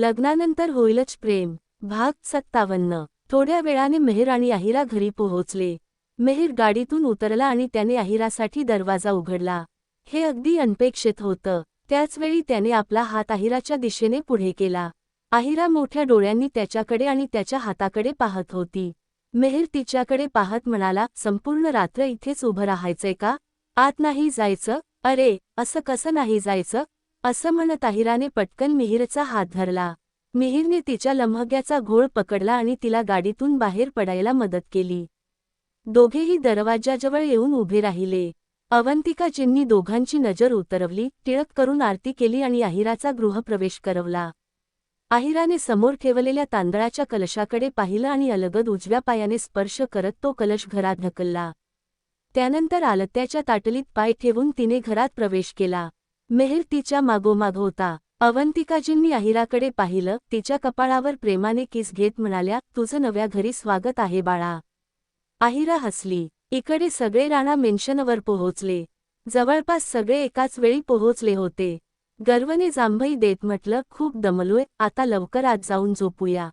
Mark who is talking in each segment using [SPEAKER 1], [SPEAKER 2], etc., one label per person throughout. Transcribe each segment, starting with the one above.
[SPEAKER 1] लग्नानंतर होईलच प्रेम. भाग सत्तावन्न. थोड्या वेळाने मेहर आणि अहिरा घरी पोहोचले. मेहर गाडीतून उतरला आणि त्याने अहिरासाठी दरवाजा उघडला. हे अगदी अनपेक्षित होतं. त्याचवेळी त्याने आपला हात आहिराच्या दिशेने पुढे केला. अहिरा मोठ्या डोळ्यांनी त्याच्याकडे आणि त्याच्या हाताकडे पाहत होती. मेहर तिच्याकडे पाहत म्हणाला संपूर्ण रात्र इथेच उभं राहायचंय का? आत नाही जायचं? अरे असं कसं नाही जायचं? असं म्हणत अहिराने पटकन मिहीरचा हात धरला. मिहीरने तिच्या लम्हग्याचा घोळ पकडला आणि तिला गाडीतून बाहेर पडायला मदत केली. दोघेही दरवाजाजवळ येऊन उभे राहिले. अवंतिकाजींनी दोघांची नजर उतरवली टिळक करून आरती केली आणि अहिराचा गृहप्रवेश करवला. अहिराने समोर ठेवलेल्या तांदळाच्या कलशाकडे पाहिलं आणि अलगद उजव्या पायाने स्पर्श करत तो कलश घरात ढकलला. त्यानंतर आलत्याच्या ताटलीत पाय ठेवून तिने घरात प्रवेश केला. मेहर तिच्या मागोमाग होता. अवंतिकाजींनी अहिराकडे पाहिलं तिच्या कपाळावर प्रेमाने किस घेत म्हणाल्या तुझं नव्या घरी स्वागत आहे बाळा अहिरा हसली. इकडे सगळे राणा मेन्शनवर पोहोचले. जवळपास सगळे एकाच वेळी पोहोचले होते. गर्वने जांभई देत म्हटलं खूप दमलोय आता लवकर आत जाऊन झोपूया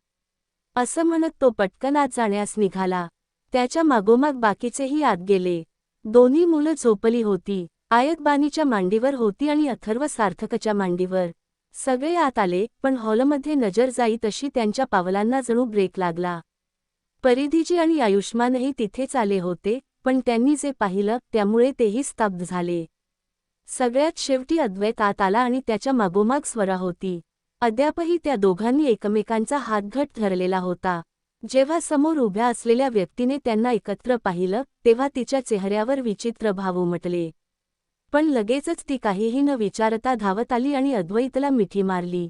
[SPEAKER 1] असं म्हणत तो पटकन आत जाण्यास निघाला. त्याच्या मागोमाग बाकीचेही आत गेले. दोन्ही मुलं झोपली होती. आयतबानीच्या मांडीवर होती आणि अथर्व सार्थकच्या मांडीवर. सगळे आत आले पण हॉलमध्ये नजर जाई तशी त्यांच्या पावलांना जणू ब्रेक लागला. परिधीजी आणि आयुष्मानही तिथेच आले होते पण त्यांनी जे पाहिलं त्यामुळे तेही स्तब्ध झाले. सगळ्यात शेवटी अद्वैत आत आला आणि त्याच्या मागोमाग स्वरा होती. अद्यापही त्या दोघांनी एकमेकांचा हातघट धरलेला होता. जेव्हा समोर उभ्या असलेल्या व्यक्तीने त्यांना एकत्र पाहिलं तेव्हा तिच्या चेहऱ्यावर विचित्र भाव उमटले. पण लगेचच ती काहीही न विचारता धावत आली आणि अद्वैतला मिठी मारली.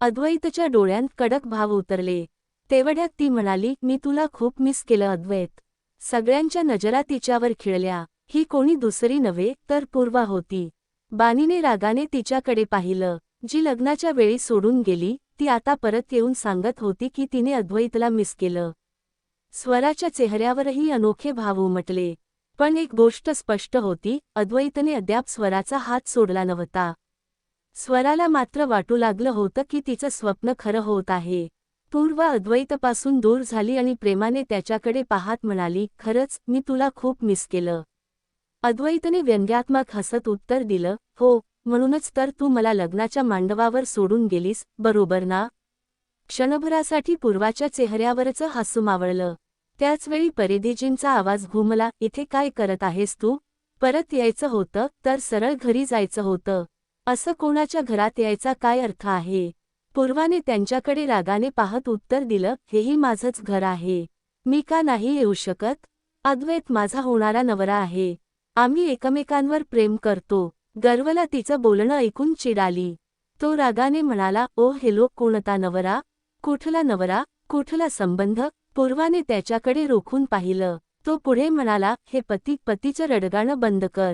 [SPEAKER 1] अद्वैतच्या डोळ्यांत कडक भाव उतरले. तेवढ्यात ती म्हणाली मी तुला खूप मिस केलं अद्वैत. सगळ्यांच्या नजरा तिच्यावर खिळल्या. ही कोणी दुसरी नव्हे तर पूर्वा होती. बानीने रागाने तिच्याकडे पाहिलं. जी लग्नाच्या वेळी सोडून गेली ती आता परत येऊन सांगत होती की तिने अद्वैतला मिस केलं. स्वराच्या चेहऱ्यावरही अनोखे भाव उमटले. पण एक गोष्ट स्पष्ट होती अद्वैतने अद्याप स्वराचा हात सोडला नव्हता. स्वराला मात्र वाटू लागलं होतं की तिचं स्वप्न खरं होत आहे. पूर्व अद्वैतपासून दूर झाली आणि प्रेमाने त्याच्याकडे पाहात म्हणाली खरंच मी तुला खूप मिस केलं. अद्वैतने व्यंग्यात्मक हसत उत्तर दिलं हो म्हणूनच तर तू मला लग्नाच्या मांडवावर सोडून गेलीस बरोबर ना? क्षणभरासाठी पूर्वाच्या चेहऱ्यावरचं हसू मावळलं. त्याचवेळी परिधीजींचा आवाज घुमला इथे काय करत आहेस तू? परत यायचं होतं तर सरळ घरी जायचं होतं. असं कोणाच्या घरात यायचा काय अर्थ आहे पूर्वाने त्यांच्याकडे रागाने पाहत उत्तर दिलं हेही माझंच घर आहे. मी का नाही येऊ शकत? अद्वैत माझा होणारा नवरा आहे. आम्ही एकमेकांवर प्रेम करतो गर्वला तिचं बोलणं ऐकून चिडाली. तो रागाने म्हणाला ओ हेलो कोणता नवरा? कुठला नवरा? कुठला संबंध? पूर्वाने त्याच्याकडे रोखून पाहिलं. तो पुढे म्हणाला हे पती पतीचं रडगाणं बंद कर.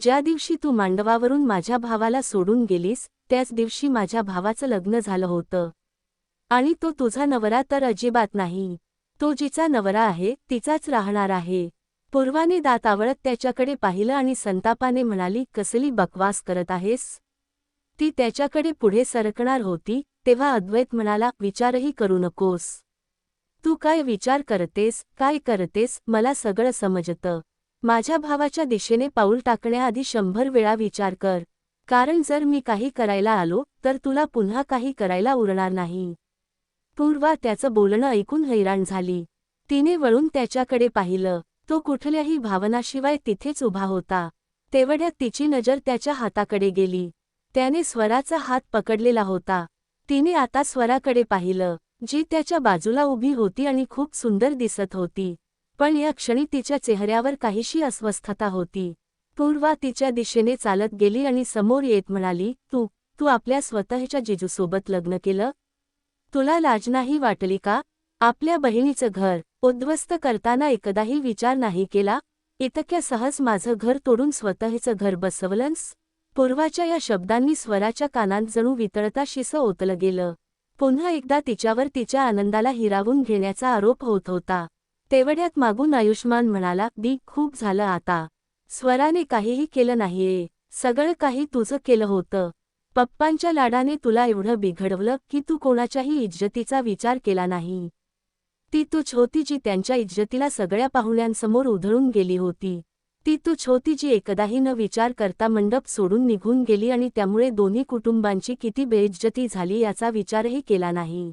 [SPEAKER 1] ज्या दिवशी तू मांडवावरून माझ्या भावाला सोडून गेलीस त्याच दिवशी माझ्या भावाचं लग्न झालं होतं. आणि तो तुझा नवरा तर अजिबात नाही. तो जिचा नवरा आहे तिचाच राहणार आहे. पूर्वाने दात आवळत त्याच्याकडे पाहिलं आणि संतापाने म्हणाली कसली बकवास करत आहेस? ती त्याच्याकडे पुढे सरकणार होती तेव्हा अद्वैत म्हणाला विचारही करू नकोस. तू काय विचार करतेस काय करतेस मला सगळं समजतं. माझ्या भावाच्या दिशेने पाऊल टाकण्याआधी शंभर वेळा विचार कर. कारण जर मी काही करायला आलो तर तुला पुन्हा काही करायला उरणार नाही. पूर्वा त्याचं बोलणं ऐकून हैराण झाली. तिने वळून त्याच्याकडे पाहिलं. तो कुठल्याही भावनाशिवाय तिथेच उभा होता. तेवढ्यात तिची नजर त्याच्या हाताकडे गेली. त्याने स्वराचा हात पकडलेला होता. तिने आता स्वराकडे पाहिलं. जी त्याच्या बाजूला उभी होती आणि खूप सुंदर दिसत होती. पण या क्षणी तिच्या चेहऱ्यावर काहीशी अस्वस्थता होती. पूर्वा तिच्या दिशेने चालत गेली आणि समोर येत म्हणाली तू तू आपल्या स्वतःच्या जिजूसोबत लग्न केलं? तुला लाज नाही वाटली का? आपल्या बहिणीचं घर उद्ध्वस्त करताना एकदाही विचार नाही केला? इतक्या सहज माझं घर तोडून स्वतःचं घर बसवलंस? पूर्वाच्या या शब्दांनी स्वराच्या कानात जणू वितळता शिस ओतलं गेलं. पुन्हा एकदा तिच्यावर तिच्या आनंदाला हिरावून घेण्याचा आरोप होत होता. तेवढ्यात मागून आयुष्मान म्हणाला दी खूप झालं आता. स्वराने काहीही केलं नाहीये. सगळं काही तुझं केलं होतं. पप्पांच्या लाडाने तुला एवढं बिघडवलं की तू कोणाच्याही इज्जतीचा विचार केला नाही. ती तुझ होती जी त्यांच्या इज्जतीला सगळ्या पाहुण्यांसमोर उधळून गेली होती. ती तूच होती जी एकदाही न विचार करता मंडप सोडून निघून गेली आणि त्यामुळे दोन्ही कुटुंबांची किती बेइज्जती झाली याचा विचारही केला नाही.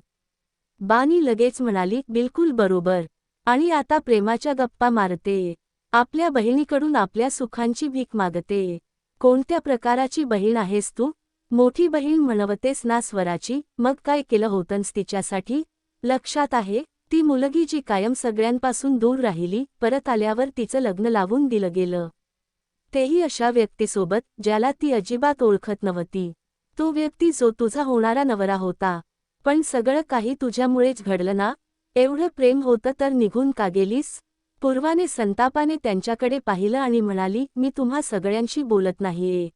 [SPEAKER 1] बानी लगेच म्हणाली बिलकुल बरोबर. आणि आता प्रेमाच्या गप्पा मारते. आपल्या बहिणीकडून आपल्या सुखांची भीक मागते. कोणत्या प्रकाराची बहीण आहेस तू? मोठी बहीण म्हणवतेस ना स्वराची? मग काय केलं होतंस तिच्यासाठी? लक्षात आहे? ती मुलगी जी कायम सगळ्यांपासून दूर राहिली परत आल्यावर तिचं लग्न लावून दिलं गेलं. तेही अशा व्यक्तीसोबत ज्याला ती अजिबात ओळखत नव्हती. तो व्यक्ती जो तुझा होणारा नवरा होता. पण सगळं काही तुझ्यामुळेच घडलं ना? एवढं प्रेम होतं तर निघून का गेलीस? पूर्वाने संतापाने त्यांच्याकडे पाहिलं आणि म्हणाली मी तुम्हा सगळ्यांशी बोलत नाहीये.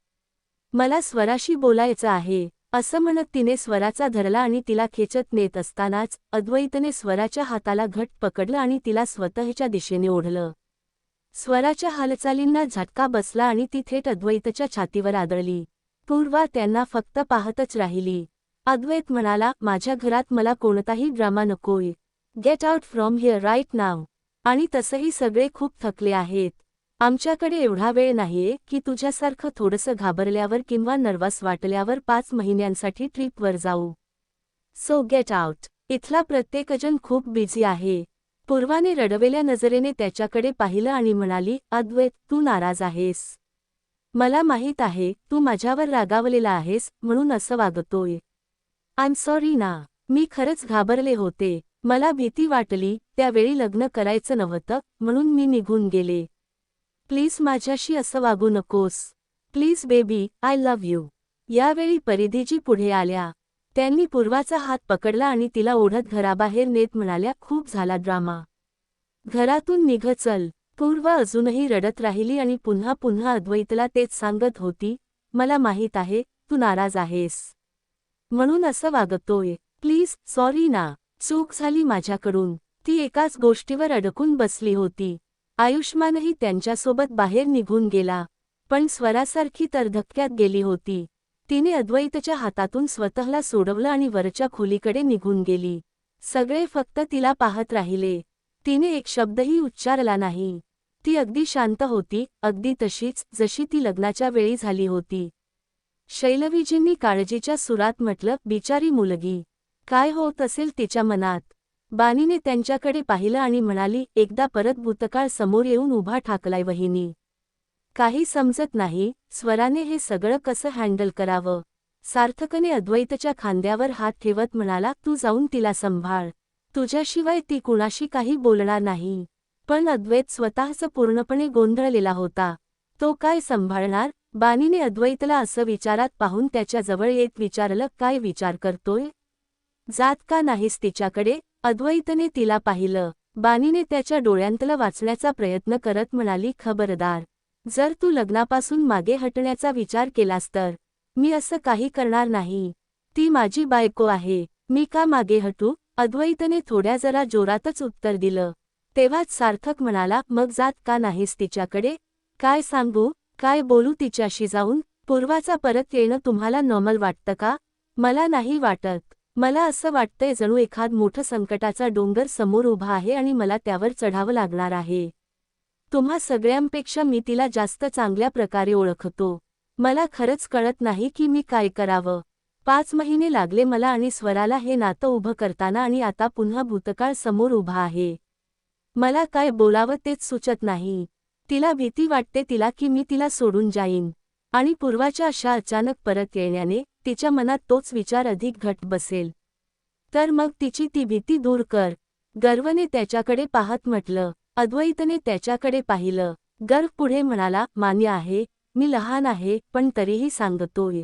[SPEAKER 1] मला स्वराशी बोलायचं आहे. असं म्हणत तिने स्वराचा धरला आणि तिला खेचत नेत असतानाच अद्वैतने स्वराच्या हाताला घट पकडलं आणि तिला स्वतःच्या दिशेने ओढलं. स्वराच्या हालचालींना झटका बसला आणि ती थेट अद्वैतच्या छातीवर आदळली. पूर्वा त्यांना फक्त पाहतच राहिली. अद्वैत म्हणाला माझ्या घरात मला कोणताही ड्रामा नकोय. Get out from here right now. आणि तसंही सगळे खूप थकले आहेत. आमच्याकडे एवढा वेळ नाहीये की तुझ्यासारखं थोडंसं घाबरल्यावर किंवा नर्वस वाटल्यावर पाच महिन्यांसाठी ट्रिपवर जाऊ. सो गेट आउट इथला प्रत्येकजण खूप बिझी आहे. पूर्वाने रडवेल्या नजरेने त्याच्याकडे पाहिलं आणि म्हणाली अद्वैत तू नाराज आहेस. मला माहीत आहे तू माझ्यावर रागावलेला आहेस म्हणून असं वागतोय. आय सॉरी ना. मी खरंच घाबरले होते. मला भीती वाटली त्यावेळी लग्न करायचं नव्हतं म्हणून मी निघून गेले. प्लीज माझ्याशी असं वागू नकोस. Please baby I love you यावेळी परिधीजी पुढे आल्या. त्यांनी पूर्वाचा हात पकडला आणि तिला ओढत घराबाहेर नेत म्हणाल्या खूप झाला ड्रामा. घरातून निघ चल. पूर्व अजूनही रडत राहिली आणि पुन्हा पुन्हा अद्वैतला तेच सांगत होती मला माहीत आहे तू नाराज आहेस. म्हणून असं वागतोय. प्लीज सॉरी ना. चूक झाली माझ्याकडून. ती एकाच गोष्टीवर अडकून बसली होती. आयुष्मानही त्यांच्यासोबत बाहेर निघून गेला पण स्वरासारखी तर धक्क्यात गेली होती. तिने अद्वैतच्या हातातून स्वतःला सोडवलं आणि वरच्या खोलीकडे निघून गेली. सगळे फक्त तिला पाहत राहिले. तिने एक शब्दही उच्चारला नाही. ती अगदी शांत होती अगदी तशीच जशी ती लग्नाच्या वेळी झाली होती. शैलवीजींनी काळजीच्या सुरात म्हटलं बिचारी मुलगी काय होत असेल तिच्या मनात? बानीने त्यांच्याकडे पाहिलं आणि म्हणाली एकदा परत भूतकाळ समोर येऊन उभा ठाकलाय वहिनी. काही समजत नाही स्वराने हे सगळं कसं हँडल करावं? सार्थकने अद्वैतच्या खांद्यावर हात ठेवत म्हणाला तू जाऊन तिला संभाळ. तुझ्याशिवाय ती कुणाशी काही बोलणार नाही. पण अद्वैत स्वतःच पूर्णपणे गोंधळलेला होता. तो काय सांभाळणार? बानीने अद्वैतला असं विचारात पाहून त्याच्याजवळ येत विचारलं काय विचार करतोय? जात का नाहीस तिच्याकडे? अद्वैतने तिला पाहिलं. बानीने त्याच्या डोळ्यांतलं वाचण्याचा प्रयत्न करत म्हणाली खबरदार जर तू लग्नापासून मागे हटण्याचा विचार केलास तर मी असं काही करणार नाही. ती माझी बायको आहे. मी का मागे हटू? अद्वैतने थोड्या जरा जोरातच उत्तर दिलं. तेव्हाच सार्थक म्हणाला मग जात का नाहीस तिच्याकडे? काय सांगू? काय बोलू तिच्याशी जाऊन? पूर्वाचा परत येणं तुम्हाला नॉर्मल वाटतं का? मला नाही वाटत. मला असं वाटतंय जणू एखाद मोठं संकटाचा डोंगर समोर उभा आहे आणि मला त्यावर चढावं लागणार आहे. तुम्हा सगळ्यांपेक्षा मी तिला जास्त चांगल्या प्रकारे ओळखतो. मला खरंच कळत नाही की मी काय करावं. पाच महिने लागले मला आणि स्वराला हे नातं उभं करताना आणि आता पुन्हा भूतकाळ समोर उभा आहे. मला काय बोलावं तेच सुचत नाही. तिला भीती वाटते तिला की मी तिला सोडून जाईन. आणि पूर्वाच्या अशा अचानक परत येण्याने तिच्या मनात तोच विचार अधिक घट बसेल. तर मग तिची ती भीती दूर कर. गर्वने त्याच्याकडे पाहत म्हटलं अद्वैतने त्याच्याकडे पाहिलं. गर्व पुढे म्हणाला मान्य आहे मी लहान आहे पण तरीही सांगतोय.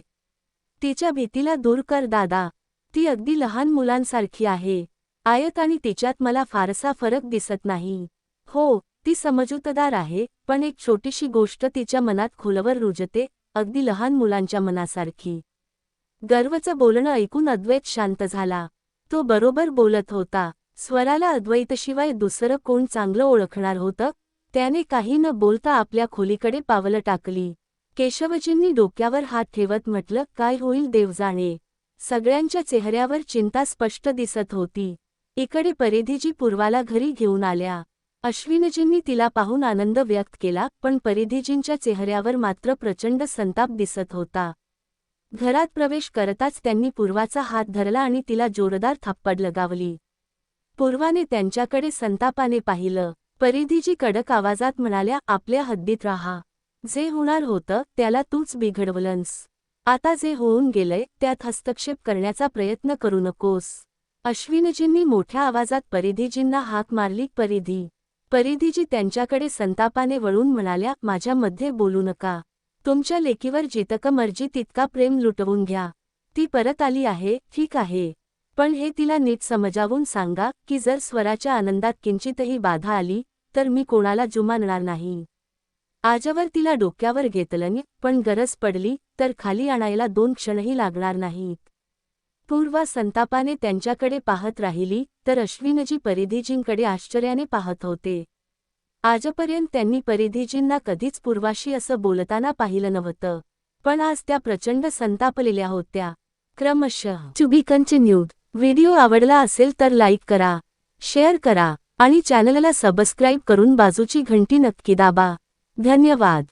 [SPEAKER 1] तिच्या भीतीला दूर कर दादा. ती अगदी लहान मुलांसारखी आहे. आयत आणि तिच्यात मला फारसा फरक दिसत नाही. हो ती समजूतदार आहे पण एक छोटीशी गोष्ट तिच्या मनात खोलवर रुजते अगदी लहान मुलांच्या मनासारखी. गर्वचं बोलणं ऐकून अद्वैत शांत झाला. तो बरोबर बोलत होता. स्वराला अद्वैतशिवाय दुसरं कोण चांगलं ओळखणार होतं? त्याने काही न बोलता आपल्या खोलीकडे पावलं टाकली. केशवजींनी डोक्यावर हात ठेवत म्हटलं काय होईल देव जाणे सगळ्यांच्या चेहऱ्यावर चिंता स्पष्ट दिसत होती. इकडे परिधीजी पूर्वाला घरी घेऊन आल्या. अश्विनजींनी तिला पाहून आनंद व्यक्त केला पण परिधीजींच्या चेहऱ्यावर मात्र प्रचंड संताप दिसत होता. घरात प्रवेश करताच त्यांनी पूर्वाचा हात धरला आणि तिला जोरदार थप्पड लगावली. पूर्वाने त्यांच्याकडे संतापाने पाहिलं. परिधीजी कडक आवाजात म्हणाल्या आपल्या हद्दीत राहा. जे होणार होतं त्याला तूच बिघडवलंस. आता जे होऊन गेलंय त्यात हस्तक्षेप करण्याचा प्रयत्न करू नकोस. अश्विनजींनी मोठ्या आवाजात परिधीजींना हाक मारली परिधी परिधीजी त्यांच्याकडे संतापाने वळून म्हणाल्या माझ्यामध्ये बोलू नका. तुमच्या लेकीवर जितकं मर्जी तितका प्रेम लुटवून घ्या. ती परत आली आहे ठीक आहे. पण हे तिला नीट समजावून सांगा की जर स्वराच्या आनंदात किंचितही बाधा आली तर मी कोणाला जुमानणार नाही. आजवर तिला डोक्यावर घेतलं पण गरज पडली तर खाली आणायला दोन क्षणही लागणार नाहीत. पूर्वा संतापाने त्यांच्याकडे पाहत राहिली तर अश्विनजी परिधीजींकडे आश्चर्याने पाहत होते. आजपर्यंत त्यांनी परिधीजींना कधीच पूर्वाशी असं बोलताना पाहिलं नव्हतं पण आज त्या प्रचंड संतापलेल्या होत्या. क्रमशः टू न्यूज कंटिन्यूड व्हिडिओ आवडला असेल तर लाईक करा शेअर करा आणि चॅनलला सबस्क्राईब करून बाजूची घंटी नक्की दाबा. धन्यवाद.